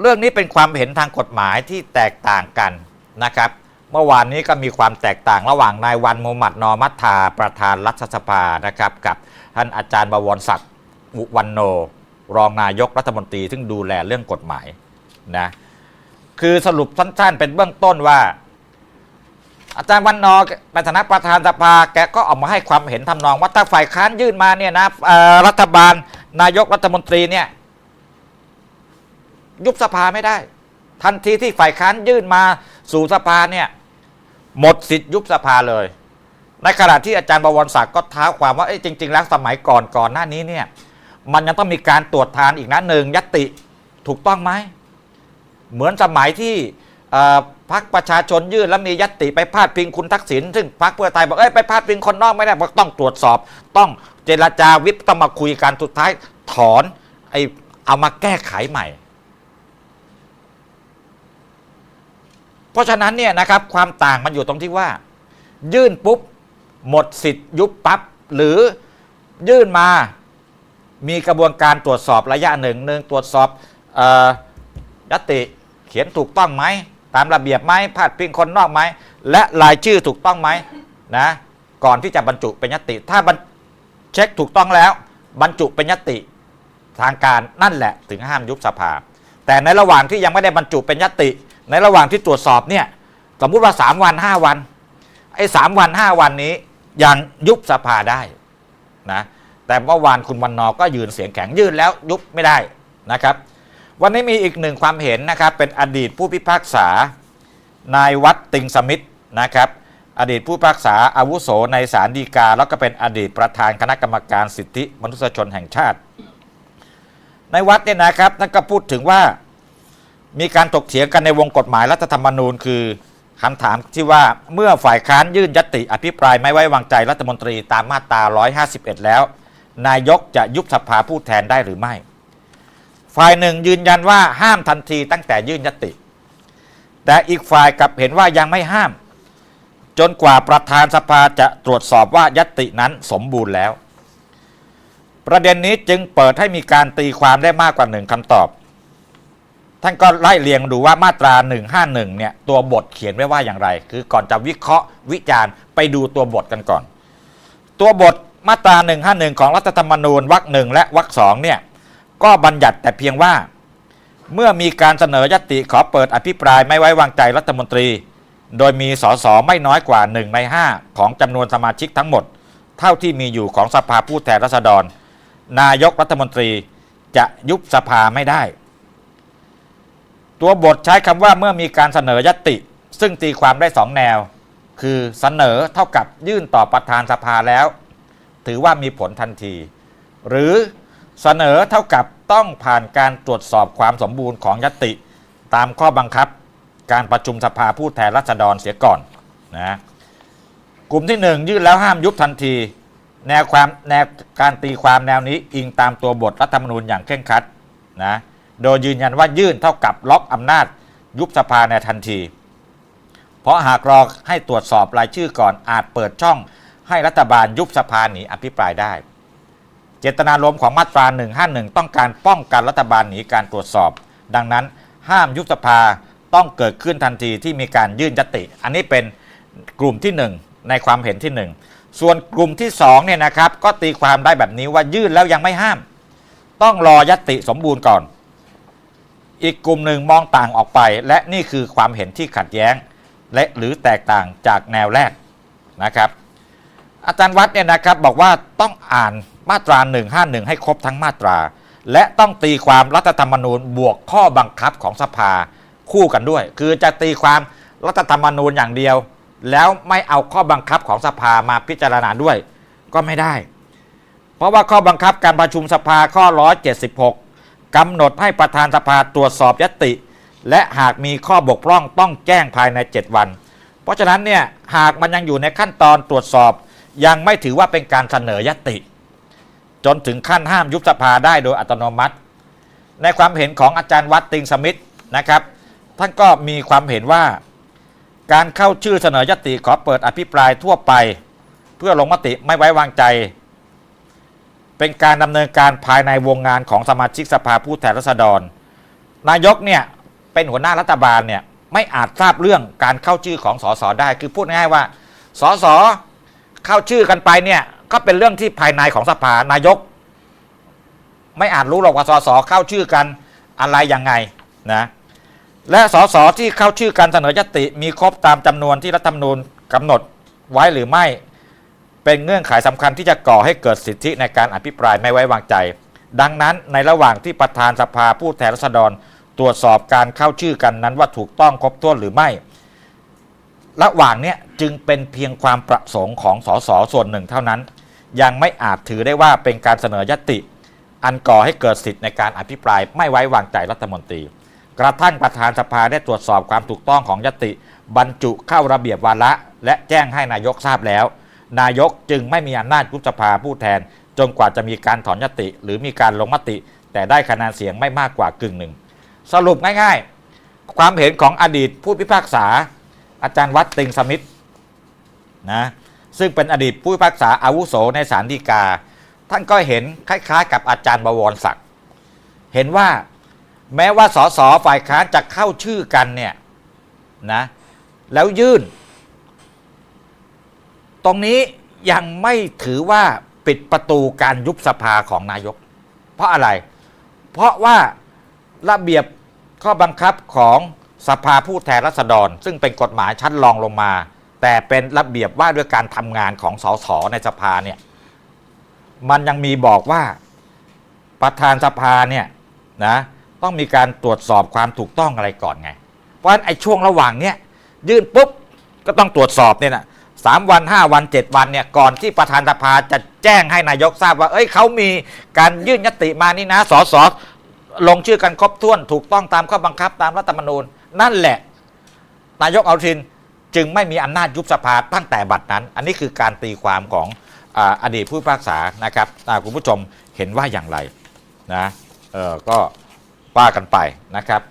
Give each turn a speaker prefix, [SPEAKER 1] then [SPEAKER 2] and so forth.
[SPEAKER 1] เรื่องนี้เป็นความเห็นทางกฎหมายที่แตกต่างกันนะครับ เมื่อวานนี้ก็มีความแตกต่างระหว่างนายวันมุฮัมหมัดนอมัทธาประธานรัฐสภานะครับกับท่านอาจารย์บวรศักดิ์อุวันโน รองนายกรัฐมนตรีซึ่งดูแลเรื่องกฎหมายนะคือสรุปสั้นๆ เป็นเบื้องต้นว่า อาจารย์วันนอร์ในฐานะประธานสภาแกก็ออกมาให้ความเห็นทำนองว่าถ้าฝ่ายค้านยื่นมาเนี่ยนะรัฐบาลนายกรัฐมนตรีเนี่ย ยุบสภาไม่ได้ ทันทีที่ฝ่ายค้านยื่นมาสู่สภาเนี่ยหมดสิทธิ์ยุบสภาเลย ในขณะที่อาจารย์บวรศักดิ์ก็ท้าความว่าจริง ๆ แล้วสมัยก่อนก่อนหน้านี้เนี่ยมันยังต้องมีการตรวจทานอีกนะหนึ่งยตติถูกต้องไหมเหมือนสมัยที่พรรคประชาชนยื่นแล้วมียตติไปพาดพิงคุณทักษิณซึ่งพรรคเพื่อไทยบอกเอ้ยไปพาดพิงคนนอกไม่ได้บอกต้องตรวจสอบ ต้องเจรจาวิปต้องมาคุยกันสุดท้ายถอนไอเอามาแก้ไขใหม่ เพราะฉะนั้นเนี่ยนะครับความต่างมันอยู่ตรงที่ว่า ยื่นปุ๊บหมดสิทธิ์ยุบปั๊บหรือยื่นมามีกระบวนการตรวจสอบระยะหนึ่งหนึ่งตรวจสอบอยติเขียนถูกต้องไหมตามระเบียบไหมพาดพิงคนนอกไหมและรายชื่อถูกต้องไหมนะก่อนที่จะบรรจุเป็นยติ ถ้าเช็คถูกต้องแล้ว บรรจุเป็นยติทางการนั่นแหละถึงห้ามยุบสภา แต่ในระหว่างที่ยังไม่ได้บรรจุเป็นยติ ในระหว่างที่ตรวจสอบเนี่ยสมมุติว่า 3 วัน 5 วัน ไอ้สามวัน 5 วันนี้ยังยุบสภาได้นะแต่เมื่อวานคุณวันนอก็ยืนเสียงแข็งยืนแล้วยุบไม่ได้นะครับ วันนี้มีอีกหนึ่งความเห็นนะครับเป็นอดีตผู้พิพากษานายวัดติงสมิธนะครับอดีตผู้พิพากษาอาวุโสในศาลฎีกา แล้วก็เป็นอดีตประธานคณะกรรมการสิทธิมนุษยชนแห่งชาติ ในวัดเนี่ยนะครับท่านก็พูดถึงว่า มีการถกเถียงกันในวงกฎหมายรัฐธรรมนูญคือคำถามที่ว่าเมื่อฝ่ายค้านยื่นยติอภิปรายไม่ไว้วางใจรัฐมนตรีตามมาตรา 151 แล้ว นายกจะยุบสภาผู้แทนได้หรือไม่ ฝ่ายหนึ่งยืนยันว่าห้ามทันทีตั้งแต่ยื่นยติ แต่อีกฝ่ายกลับเห็นว่ายังไม่ห้าม จนกว่าประธานสภาจะตรวจสอบว่ายตินั้นสมบูรณ์แล้ว ประเด็นนี้จึงเปิดให้มีการตีความได้มากกว่าหนึ่งคำตอบ ท่านก็ไล่เรียงดูว่ามาตรา 151 เนี่ย ตัวบทเขียนไว้ว่าอย่างไร คือก่อนจะวิเคราะห์วิจารณ์ไปดูตัวบทกันก่อน ตัวบทมาตรา 151 ของรัฐธรรมนูญวรรคหนึ่งและวรรคสองเนี่ย ก็บัญญัติแต่เพียงว่า เมื่อมีการเสนอยติขอเปิดอภิปรายไม่ไว้วางใจรัฐมนตรี โดยมีสสไม่น้อยกว่า1ใน5 ของจำนวนสมาชิกทั้งหมด เท่าที่มีอยู่ของสภาผู้แทนราษฎร นายกรัฐมนตรีจะยุบสภาไม่ได้ ตัวบทใช้คำว่าเมื่อมีการเสนอยติ ซึ่งตีความได้สองแนว คือเสนอเท่ากับยื่นต่อประธานสภาแล้ว ถือว่ามีผลทันที หรือเสนอเท่ากับต้องผ่านการตรวจสอบความสมบูรณ์ของยติ ตามข้อบังคับ การประชุมสภาผู้แทนราษฎรเสียก่อนนะกลุ่มที่หนึ่งยื่นแล้วห้ามยุบทันที แนวความแนวการตีความแนวนี้อิงตามตัวบทรัฐธรรมนูญอย่างเคร่งครัดนะ โดยยืนยันว่ายื่นเท่ากับล็อกอำนาจยุบสภาในทันที เพราะหากรอให้ตรวจสอบรายชื่อก่อนอาจเปิดช่องให้รัฐบาลยุบสภาหนีอภิปรายได้ เจตนารมณ์ของมาตรา 151 ต้องการป้องกันรัฐบาลหนีการตรวจสอบ ดังนั้นห้ามยุบสภาต้องเกิดขึ้นทันทีที่มีการยื่นยติ อันนี้เป็นกลุ่มที่ 1 ในความเห็นที่ 1 ส่วนกลุ่มที่2เนี่ยนะครับก็ตีความได้แบบนี้ว่ายื่นแล้วยังไม่ห้าม ต้องรอยติสมบูรณ์ก่อน อีกกลุ่มหนึ่งมองต่างออกไป และนี่คือความเห็นที่ขัดแย้ง และหรือแตกต่างจากแนวแรกนะครับ อาจารย์วัดเนี่ยนะครับบอกว่าต้องอ่านมาตรา 151 ให้ครบทั้งมาตรา และต้องตีความรัฐธรรมนูญบวกข้อบังคับของสภาคู่กันด้วย คือจะตีความรัฐธรรมนูญอย่างเดียว แล้วไม่เอาข้อบังคับของสภามาพิจารณาด้วยก็ไม่ได้ เพราะว่าข้อบังคับการประชุมสภาข้อ 176 กำหนดให้ประธานสภาตรวจสอบยติ และหากมีข้อบกพร่องต้องแจ้งภายใน 7 วัน เพราะฉะนั้นเนี่ยหากมันยังอยู่ในขั้นตอนตรวจสอบ ยังไม่ถือว่าเป็นการเสนอยติ จนถึงขั้นห้ามยุบสภาได้โดยอัตโนมัติ ในความเห็นของอาจารย์วัดติงสมิธนะครับท่านก็มีความเห็นว่า การเข้าชื่อเสนอยติขอเปิดอภิปรายทั่วไป เพื่อลงมติไม่ไว้วางใจ เป็นการดำเนินการภายในวงงานของสมาชิกสภาผู้แทนราษฎร นายกเนี่ยเป็นหัวหน้ารัฐบาลเนี่ยไม่อาจทราบเรื่องการเข้าชื่อของสสได้ คือพูดง่ายว่าสสเข้าชื่อกันไปเนี่ยก็เป็นเรื่องที่ภายในของสภานายก ไม่อาจรู้หรอกว่าสสเข้าชื่อกันอะไรยังไงนะและสสที่เข้าชื่อกันเสนอยติมีครบตามจำนวนที่รัฐธรรมนูญกำหนดไว้หรือไม่ เป็นเงื่อนไขสำคัญที่จะก่อให้เกิดสิทธิในการอภิปรายไม่ไว้วางใจ ดังนั้นในระหว่างที่ประธานสภาผู้แทนราษฎร ตรวจสอบการเข้าชื่อกันนั้นว่าถูกต้องครบถ้วนหรือไม่ ระหว่างเนี้ยจึงเป็นเพียงความประสงค์ของสสส่วนหนึ่งเท่านั้น ยังไม่อาจถือได้ว่าเป็นการเสนอยติ อันก่อให้เกิดสิทธิในการอภิปรายไม่ไว้วางใจรัฐมนตรี กระทั่งประธานสภาได้ตรวจสอบความถูกต้องของยติ บรรจุเข้าระเบียบวาระ และแจ้งให้นายกทราบแล้ว นายกจึงไม่มีอำนาจยุบสภาผู้แทน จนกว่าจะมีการถอนยติ หรือมีการลงมติ แต่ได้คะแนนเสียงไม่มากกว่ากึ่งหนึ่ง สรุปง่ายๆ ความเห็นของอดีตผู้พิพากษา อาจารย์วัดติงสมิธนะซึ่งเป็นอดีตผู้พิพากษาอาวุโสในศาลฎีกา ท่านก็เห็นคล้ายๆ กับอาจารย์บวรศักดิ์เห็นว่าแม้ว่าสสฝ่ายค้านจะเข้าชื่อกันเนี่ยนะแล้วยื่น ตรงนี้ยังไม่ถือว่าปิดประตูการยุบสภาของนายก เพราะอะไร เพราะว่าระเบียบข้อบังคับของสภาผู้แทนราษฎร ซึ่งเป็นกฎหมายชั้นรองลงมา แต่เป็นระเบียบว่าด้วยการทำงานของสสในสภาเนี่ยมันยังมีบอกว่าประธานสภาเนี่ยนะต้องมีการตรวจสอบความถูกต้องอะไรก่อนไง เพราะฉะนั้นไอ้ช่วงระหว่างเนี้ยยื่นปุ๊บก็ต้องตรวจสอบเนี่ยนะ สามวันห้าวันเจ็ดวันเนี่ยก่อนที่ประธานสภาจะแจ้งให้นายกทราบว่าเอ้ยเขามีการยื่นยติมานี่นะสสลงชื่อกันครบถ้วนถูกต้องตามข้อบังคับตามรัฐธรรมนูญ นั่นแหละ นายกเอนุทินจึงไม่มีอำนาจยุบสภาตั้งแต่บัดนั้น อันนี้คือการตีความของออดีตผู้พิพากษานะครับอ่าคุณผู้ชมเห็นว่าอย่างไรนะเออก็ว่ากันไปนะครับ